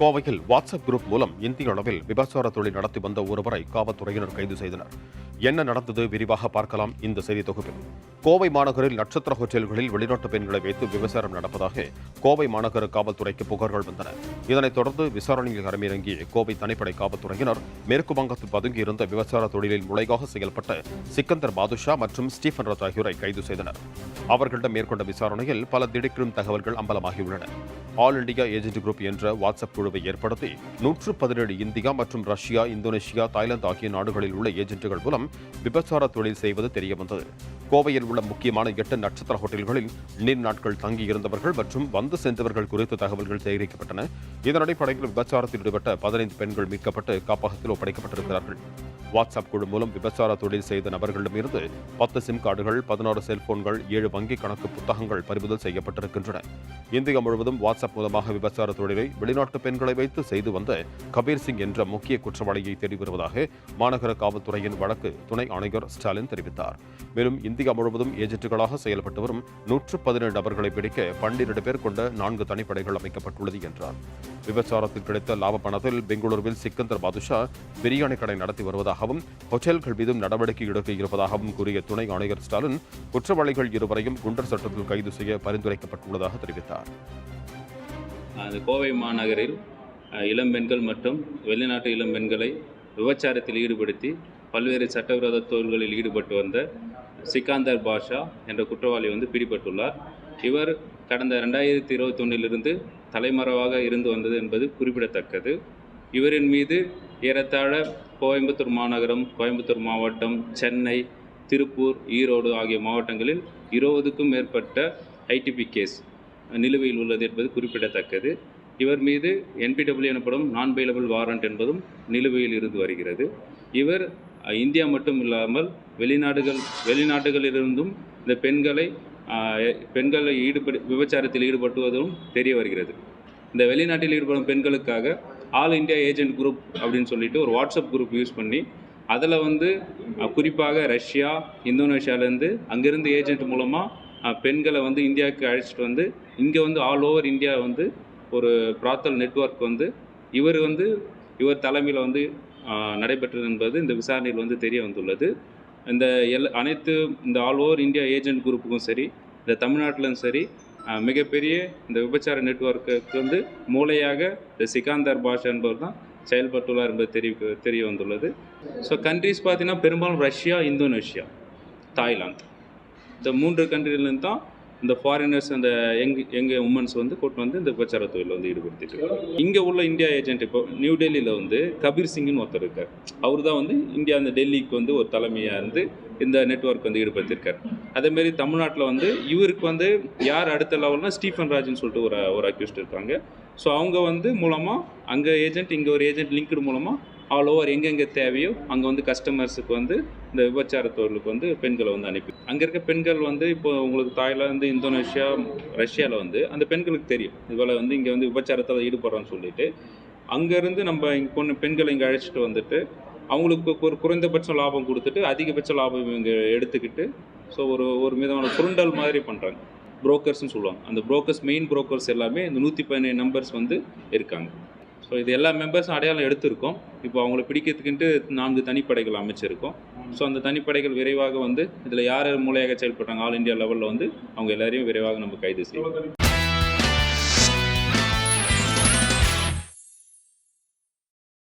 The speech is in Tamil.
கோவையில் வாட்ஸ்அப் குரூப் மூலம் இந்திய அளவில் விபச்சார தொழில் நடத்தி வந்த ஒருவரை காவல்துறையினர் கைது செய்தனர். என்ன நடந்தது விரிவாக பார்க்கலாம் இந்த செய்தி தொகுப்பில். கோவை மாநகரில் நட்சத்திர ஹோட்டல்களில் வெளிநாட்டு பெண்களை வைத்து விபச்சாரம் நடப்பதாக கோவை மாநகர காவல்துறைக்கு புகார்கள் வந்தன. இதனைத் தொடர்ந்து விசாரணையில் களமிறங்கிய கோவை தனிப்படை காவல்துறையினர் மேற்கு வங்கத்தில் பதுங்கியிருந்த விபச்சார தொழிலில் முளைகாக செயல்பட்ட சிக்கந்தர் பாதுஷா மற்றும் ஸ்டீஃபன் ராஜ் ஆகியோரை கைது செய்தனர். அவர்களிடம் மேற்கொண்ட விசாரணையில் பல திடுக்கிடும் தகவல்கள் அம்பலமாகியுள்ளன. ஆல் இண்டியா ஏஜென்ட் குரூப் என்ற வாட்ஸ்அப் குழுவை ஏற்படுத்தி நூற்று பதினேழு இந்தியா மற்றும் ரஷ்யா இந்தோனேஷியா தாய்லாந்து ஆகிய நாடுகளில் உள்ள ஏஜென்ட்டுகள் மூலம் விபச்சார தொழில் செய்வது தெரியவந்தது கோவையில் உள்ள முக்கியமான எட்டு நட்சத்திர ஹோட்டல்களில் நீண்ட நாட்கள் தங்கியிருந்தவர்கள் மற்றும் வந்து சென்றவர்கள் குறித்த தகவல்கள் சேகரிக்கப்பட்டன. இதன் அடிப்படையில் விபச்சாரத்தில் ஈடுபட்ட பதினைந்து பெண்கள் மீட்கப்பட்டு காப்பகத்தில் ஒப்படைக்கப்பட்டிருக்கிறார்கள். வாட்ஸ்அப் குழு மூலம் விபச்சார தொழில் செய்த நபர்களிடமிருந்து பத்து சிம் கார்டுகள் பதினாறு செல்போன்கள் ஏழு வங்கிக் கணக்கு புத்தகங்கள் பறிமுதல் செய்யப்பட்டிருக்கின்றன. இந்தியா முழுவதும் வாட்ஸ்அப் மூலமாக விபச்சார தொழிலை வெளிநாட்டு பெண்களை வைத்து செய்து வந்த கபீர் சிங் என்ற முக்கிய குற்றவாளியை தேடி வருவதாக மாநகர காவல்துறையின் வழக்கு துணை ஆணையர் ஸ்டாலின் தெரிவித்தார். மேலும் இந்த இந்தியா முழுவதும் ஏஜென்ட்டுகளாக செயல்பட்டு வரும் நூற்று பதினேழு நபர்களை பிடிக்க பன்னிரண்டு பேர் கொண்ட நான்கு தனிப்படைகள் அமைக்கப்பட்டுள்ளது என்றார். விபச்சாரத்தில் கிடைத்த லாப பணத்தில் பெங்களூருவில் சிக்கந்தர் பாதுஷா பிரியாணி கடை நடத்தி வருவதாகவும் ஹோட்டல்கள் மீதும் நடவடிக்கை எடுக்க இருப்பதாகவும் கூறிய துணை ஆணையர் ஸ்டாலின் குற்றவாளிகள் இருவரையும் குண்டர் சட்டத்தில் கைது செய்ய பரிந்துரைக்கப்பட்டுள்ளதாக தெரிவித்தார். கோவை மாநகரில் இளம் இளம்பெண்கள் மற்றும் வெளிநாட்டு இளம்பெண்களை விபச்சாரத்தில் ஈடுபடுத்தி பல்வேறு சட்டவிரோத தொழில்களில் ஈடுபட்டு வந்த சிக்காந்தர் பாஷா என்ற குற்றவாளி வந்து பிடிபட்டுள்ளார். இவர் கடந்த ரெண்டாயிரத்தி இருபத்தொன்னிலிருந்து தலைமறைவாக இருந்து வந்தது என்பது குறிப்பிடத்தக்கது. இவரின் மீது ஏறத்தாழ கோயம்புத்தூர் மாநகரம் கோயம்புத்தூர் மாவட்டம் சென்னை திருப்பூர் ஈரோடு ஆகிய மாவட்டங்களில் இருபதுக்கும் மேற்பட்ட ஐடிபி கேஸ் நிலுவையில் உள்ளது என்பது குறிப்பிடத்தக்கது. இவர் மீது என்பிடபிள்யூ எனப்படும் நான் பெயிலபிள் வாரண்ட் என்பதும் நிலுவையில் இருந்து வருகிறது. இவர் இந்தியா மட்டும் இல்லாமல் வெளிநாடுகள் வெளிநாடுகளிலிருந்தும் இந்த பெண்களை பெண்களை ஈடுபடு விபச்சாரத்தில் ஈடுபட்டுவதும் தெரிய வருகிறது. இந்த வெளிநாட்டில் ஈடுபடும் பெண்களுக்காக ஆல் இந்தியா ஏஜென்ட் குரூப் அப்படின்னு சொல்லிட்டு ஒரு வாட்ஸ்அப் குரூப் யூஸ் பண்ணி அதில் வந்து குறிப்பாக ரஷ்யா இந்தோனேஷியாவிலேருந்து அங்கேருந்து ஏஜென்ட் மூலமாக பெண்களை வந்து இந்தியாவுக்கு அழைச்சிட்டு வந்து இங்கே வந்து ஆல் ஓவர் இந்தியா வந்து ஒரு பிராத்தல் நெட்வொர்க் வந்து இவர் வந்து இவர் தலைமையில் வந்து நடைபெற்றது என்பது இந்த விசாரணையில் வந்து தெரிய வந்துள்ளது. இந்த எல் அனைத்து இந்த ஆல் ஓவர் இந்தியா ஏஜென்ட் குரூப்புக்கும் சரி இந்த தமிழ்நாட்டிலும் சரி மிகப்பெரிய இந்த விபச்சார நெட்வொர்க்குக்கு வந்து மூளையாக இந்த சிகாந்தர் பாஷா என்பவர் தான் செயல்பட்டுள்ளார் என்பது தெரிய தெரிய வந்துள்ளது. ஸோ கண்ட்ரிஸ் பார்த்தீங்கன்னா பெரும்பாலும் ரஷ்யா இந்தோனேஷியா தாய்லாந்து. இந்த மூன்று கண்ட்ரிலேருந்து தான் இந்த ஃபாரினர்ஸ் அந்த யங் யங் உமன்ஸ் வந்து கூட்டு வந்து இந்த பிரச்சார தொழில் வந்து ஈடுபடுத்திட்டு இருக்காங்க. இங்கே உள்ள இந்தியா ஏஜென்ட் இப்போ நியூ டெல்லியில் வந்து கபீர் சிங்னு ஒருத்தர் இருக்கார். அவர் தான் வந்து இந்தியா அந்த டெல்லிக்கு வந்து ஒரு தலைமையாக இருந்து இந்த நெட்வொர்க் வந்து ஈடுபடுத்தியிருக்கார் அதேமாரி தமிழ்நாட்டில் வந்து இவருக்கு வந்து யார் அடுத்த லெவல்னா ஸ்டீஃபன் ராஜ்னு சொல்லிட்டு ஒரு ஒரு அக்யூஸ்ட் இருக்காங்க. ஸோ அவங்க வந்து மூலமாக அங்கே ஏஜென்ட் இங்கே ஒரு ஏஜென்ட் லிங்க்டு மூலமாக ஆல் ஓவர் எங்கெங்கே தேவையோ அங்கே வந்து கஸ்டமர்ஸுக்கு வந்து இந்த விபச்சார தொழிலுக்கு வந்து பெண்களை வந்து அனுப்பி அங்கே இருக்க பெண்கள் வந்து இப்போ உங்களுக்கு தாய்லாந்து இந்தோனேஷியா ரஷ்யாவில் வந்து அந்த பெண்களுக்கு தெரியும். இதுபோல் வந்து இங்கே வந்து விபச்சாரத்தில் ஈடுபடுறோம்னு சொல்லிட்டு. அங்கேருந்து நம்ம இங்கே பொண்ணு பெண்களை இங்கே அழைச்சிட்டு வந்துட்டு அவங்களுக்கு ஒரு குறைந்தபட்ச லாபம் கொடுத்துட்டு அதிகபட்ச லாபம் இங்கே எடுத்துக்கிட்டு ஸோ ஒரு ஒரு விதமான குருண்டல் மாதிரி பண்ணுறாங்க புரோக்கர்ஸ்னு சொல்லுவாங்க. அந்த புரோக்கர்ஸ் மெயின் புரோக்கர்ஸ் எல்லாமே இந்த நூற்றி பதினேழு நம்பர்ஸ் வந்து இருக்காங்க. ஸோ இது எல்லா மெம்பர்ஸும் அடையாளம் எடுத்திருக்கோம். இப்போ அவங்கள பிடிக்கிறதுக்குன்ட்டு நான்கு தனிப்படைகள் அமைச்சிருக்கோம். ஸோ அந்த தனிப்படைகள் விரைவாக வந்து இதில் யார் மூலையாக செயல்பட்டாங்க ஆல் இந்தியா லெவலில் வந்து அவங்க எல்லாரையும் விரைவாக நம்ம கைது செய்வோம்